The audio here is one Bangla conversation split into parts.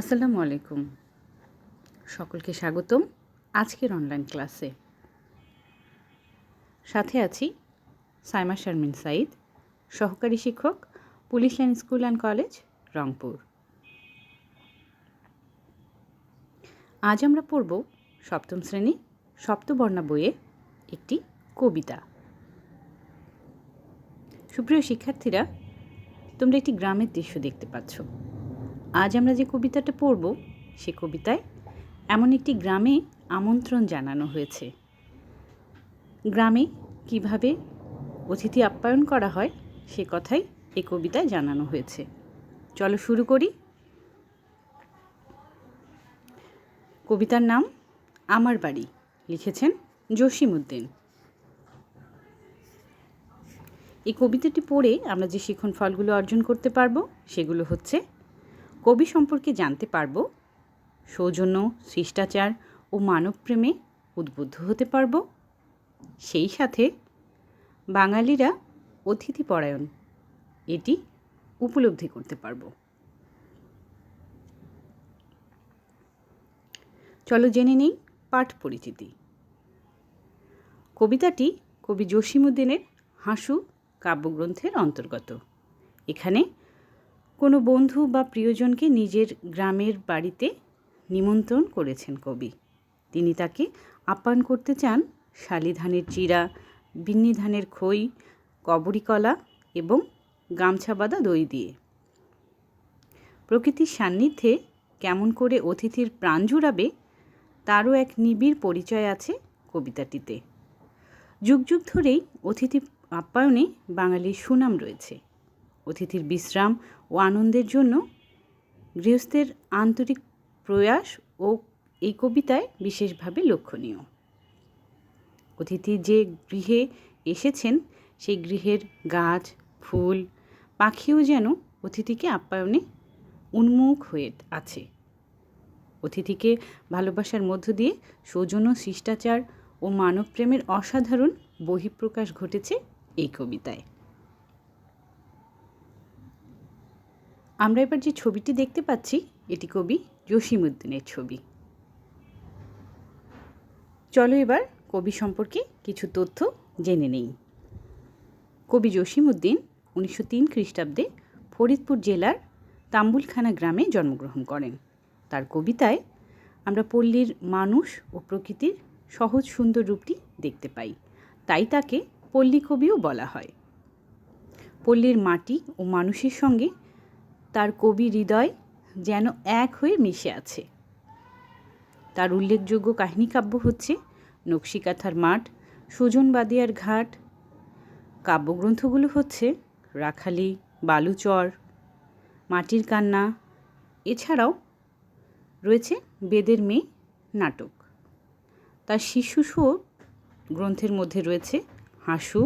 আসসালামু আলাইকুম। সকলকে স্বাগতম আজকের অনলাইন ক্লাসে সাথে আছি সাইমা শারমিন সাইদ সহকারী শিক্ষক, police line school and college Rangpur. আজ আমরা পড়ব সপ্তম শ্রেণি সপ্তবর্ণা বইয়ে একটি কবিতা। সুপ্রিয় শিক্ষার্থীরা, তোমরা একটি গ্রামের দৃশ্য দেখতে পাচ্ছ। আজ আমরা যে কবিতাটা পড়ব, সে কবিতায় এমন একটি গ্রামে আমন্ত্রণ জানানো হয়েছে। গ্রামে কীভাবে অতিথি আপ্যায়ন করা হয়, সে কথাই এ কবিতায় জানানো হয়েছে। চলো শুরু করি। কবিতার নাম আমার বাড়ি, লিখেছেন জসিমউদ্দিন। এই কবিতাটি পড়ে আমরা যে শিখন ফলগুলো অর্জন করতে পারব, সেগুলো হচ্ছে কবি সম্পর্কে জানতে পারব, সৌজন্য, শিষ্টাচার ও মানবপ্রেমে উদ্বুদ্ধ হতে পারব। সেই সাথে বাঙালিরা অতিথি পরায়ণ, এটি উপলব্ধি করতে পারব। চলো জেনে নেই পাঠ পরিচিতি। কবিতাটি কবি জসিমুদ্দিনের হাসু কাব্যগ্রন্থের অন্তর্গত। এখানে কোনো বন্ধু বা প্রিয়জনকে নিজের গ্রামের বাড়িতে নিমন্ত্রণ করেছেন কবি। তিনি তাকে আপ্যায়ন করতে চান শালি ধানের চিরা বিন্নি ধানের খই, কবরি কলা এবং গামছা বাঁধা দই দিয়ে। প্রকৃতির সান্নিধ্যে কেমন করে অতিথির প্রাণ জুড়াবে, তারও এক নিবিড় পরিচয় আছে কবিতাটিতে। যুগ যুগ ধরেই অতিথি আপ্যায়নে বাঙালির সুনাম রয়েছে। অতিথির বিশ্রাম ও আনন্দের জন্য গৃহস্থের আন্তরিক প্রয়াস ও এই কবিতায় বিশেষভাবে লক্ষণীয়। অতিথি যে গৃহে এসেছেন, সেই গৃহের গাছ, ফুল, পাখিও যেন অতিথিকে আপ্যায়নে উন্মুখ হয়ে আছে। অতিথিকে ভালোবাসার মধ্য দিয়ে সৌজন্য শিষ্টাচার ও মানবপ্রেমের অসাধারণ বহিঃপ্রকাশ ঘটেছে এই কবিতায়। আমরা এবার যে ছবিটি দেখতে পাচ্ছি, এটি কবি জসিমউদ্দিনের ছবি। চলো এবার কবি সম্পর্কে কিছু তথ্য জেনে নেই। কবি জসিমউদ্দিন উনিশশো তিন খ্রিস্টাব্দে ফরিদপুর জেলার তাম্বুলখানা গ্রামে জন্মগ্রহণ করেন। তার কবিতায় আমরা পল্লীর মানুষ ও প্রকৃতির সহজ সুন্দর রূপটি দেখতে পাই। তাই তাকে পল্লী কবিও বলা হয়। পল্লীর মাটি ও মানুষের সঙ্গে তার কবি হৃদয় যেন এক হয়ে মিশে আছে। তার উল্লেখযোগ্য কাহিনী কাব্য হচ্ছে নকশিকাথার মাঠ, সুজন বাদিয়ার ঘাট। কাব্যগ্রন্থগুলো হচ্ছে রাখালি, বালুচর, মাটির কান্না। এছাড়াও রয়েছে বেদের মেয়ে নাটক। তার শিশু গ্রন্থের মধ্যে রয়েছে হাসু,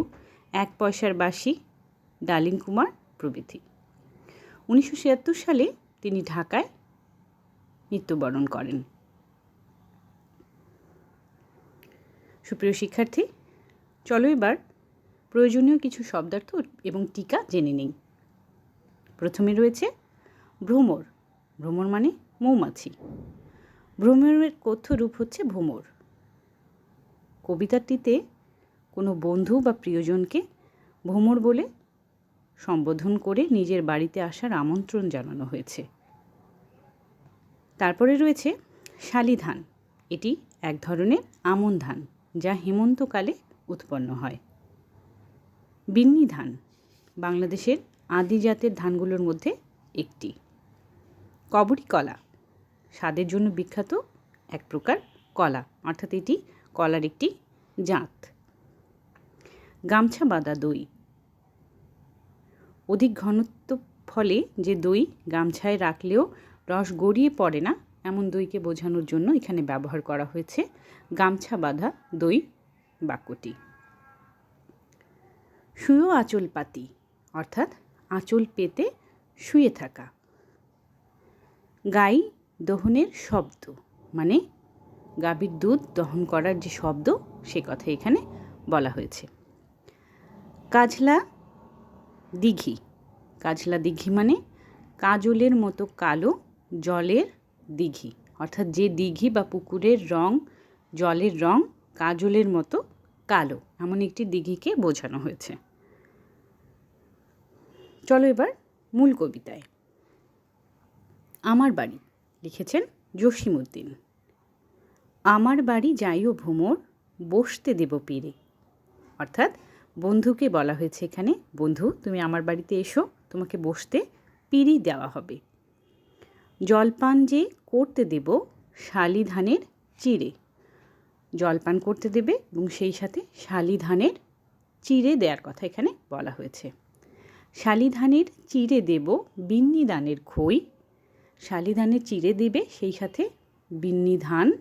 এক পয়সার বাসি ডালিম কুমার প্রভৃতি। উনিশশো ছিয়াত্তর সালে তিনি ঢাকায় মৃত্যুবরণ করেন। সুপ্রিয় শিক্ষার্থী, চলো এবার প্রয়োজনীয় কিছু শব্দার্থ এবং টিকা জেনে নেই। প্রথমে রয়েছে ভ্রমর। ভ্রমর মানে মৌমাছি। ভ্রমরের কথ্য রূপ হচ্ছে ভ্রমর। কবিতাটিতে কোনো বন্ধু বা প্রিয়জনকে ভ্রমর বলে সম্বোধন করে নিজের বাড়িতে আসার আমন্ত্রণ জানানো হয়েছে। তারপরে রয়েছে শালি ধান। এটি এক ধরনের আমন ধান যা হেমন্তকালে উৎপন্ন হয়। বিন্নি ধান বাংলাদেশের আদি জাতের ধানগুলোর মধ্যে একটি। কবরি কলা স্বাদের জন্য বিখ্যাত এক প্রকার কলা, অর্থাৎ এটি কলার একটি জাত। গামছা বাঁধা দই অধিক ঘনত্ব ফলে যে দই গামছায় রাখলেও রস গড়িয়ে পড়ে না, এমন দইকে বোঝানোর জন্য এখানে ব্যবহার করা হয়েছে গামছা বাঁধা দই বাক্যটি শুয়েও আঁচল পাতি, অর্থাৎ আঁচল পেতে শুয়ে থাকা। গাই দহনের শব্দ মানে গাভীর দুধ দহন করার যে শব্দ, সে কথা এখানে বলা হয়েছে। কাজলা দিঘি। কাজলা দিঘি মানে কাজলের মতো কালো জলের দিঘি। অর্থাৎ যে দিঘি বা পুকুরের রং, জলের রং কাজলের মতো কালো। এমন একটি দিঘিকে বোঝানো হয়েছে। চলো এবার মূল কবিতায়। আমার বাড়ি, লিখেছেন জসিমউদ্দিন। আমার বাড়ি যাইও ভ্রমর, বসতে দেব পীরে। অর্থাৎ বন্ধুকে বলা হয়েছে এখানে, বন্ধু, তুমি আমার বাড়িতে এসো, তোমাকে বসতে পিড়ি দেওয়া হবে। জলপান যে করতে দেব শালি ধানের চিড়ে। জলপান করতে দেবে এবং সেই সাথে শালি ধানের চিড়ে দেওয়ার কথা এখানে বলা হয়েছে। শালি ধানের চিড়ে দেব বিন্নি দানের খই। শালি ধানের চিড়ে দেবে সেই সাথে বিন্নি ধান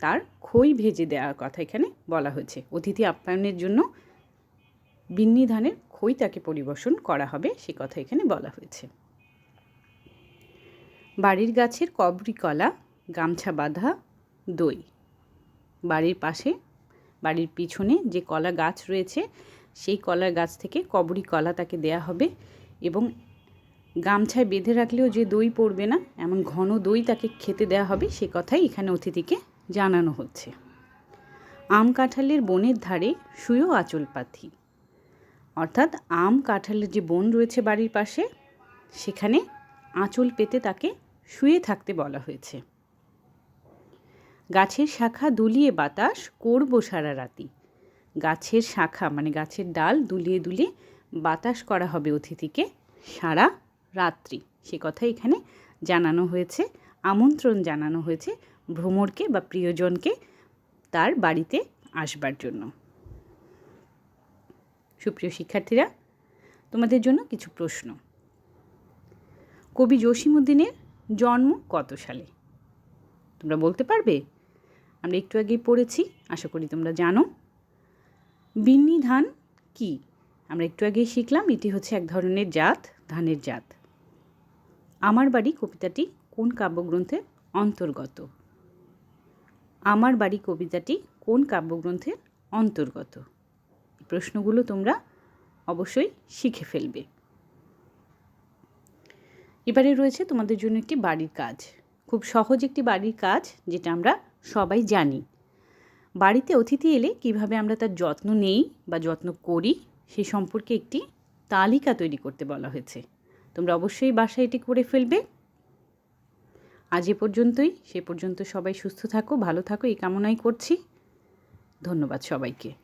তার খই ভেজে দেওয়ার কথা এখানে বলা হয়েছে। অতিথি আপ্যায়নের জন্য বিন্নি ধানের খই তাকে পরিবেশন করা হবে, সে কথা এখানে বলা হয়েছে। বাড়ির গাছের কবরি কলা, গামছা বাঁধা, দই। বাড়ির পাশে, বাড়ির পিছনে যে কলা গাছ রয়েছে, সেই কলার গাছ থেকে কবরি কলা তাকে দেয়া হবে এবং গামছায় বেঁধে রাখলেও যে দই পড়বে না, এমন ঘন দই তাকে খেতে দেওয়া হবে, সে কথাই এখানে অতিথিকে জানানো হচ্ছে। আম কাঁঠালের বনের ধারে শুয়েও আঁচল পাথি অর্থাৎ আম কাঁঠালের যে বন রয়েছে বাড়ির পাশে, সেখানে আঁচল পেতে তাকে শুয়ে থাকতে বলা হয়েছে। গাছের শাখা দুলিয়ে বাতাস করব সারা রাতি। গাছের শাখা মানে গাছের ডাল দুলিয়ে দুলিয়ে বাতাস করা হবে অতিথিকে সারা রাত্রি। সে কথা এখানে জানানো হয়েছে, আমন্ত্রণ জানানো হয়েছে ভ্রমরকে বা প্রিয়জনকে তার বাড়িতে আসবার জন্য। সুপ্রিয় শিক্ষার্থীরা, তোমাদের জন্য কিছু প্রশ্ন। কবি জসিমুদ্দিনের জন্ম কত সালে? তোমরা বলতে পারবে? আমরা একটু আগেই পড়েছি, আশা করি তোমরা জানো। বিন্নি ধান কি? আমরা একটু আগেই শিখলাম, এটি হচ্ছে এক ধরনের জাত, ধানের জাত। আমার বাড়ি কবিতাটি কোন কাব্যগ্রন্থের অন্তর্গত? আমার বাড়ি কবিতাটি কোন কাব্যগ্রন্থের অন্তর্গত? প্রশ্নগুলো তোমরা অবশ্যই শিখে ফেলবে। এবারে রয়েছে তোমাদের জন্য একটি বাড়ির কাজ। খুব সহজ একটি বাড়ির কাজ যেটা আমরা সবাই জানি। বাড়িতে অতিথি এলে কীভাবে আমরা তার যত্ন নেই বা যত্ন করি সে সম্পর্কে একটি তালিকা তৈরি করতে বলা হয়েছে। তোমরা অবশ্যই বাসায় এটি করে ফেলবে। আজ এ পর্যন্তই। সে পর্যন্ত সবাই সুস্থ থাকো, ভালো থাকো। এই কামনাই করছি। ধন্যবাদ সবাইকে।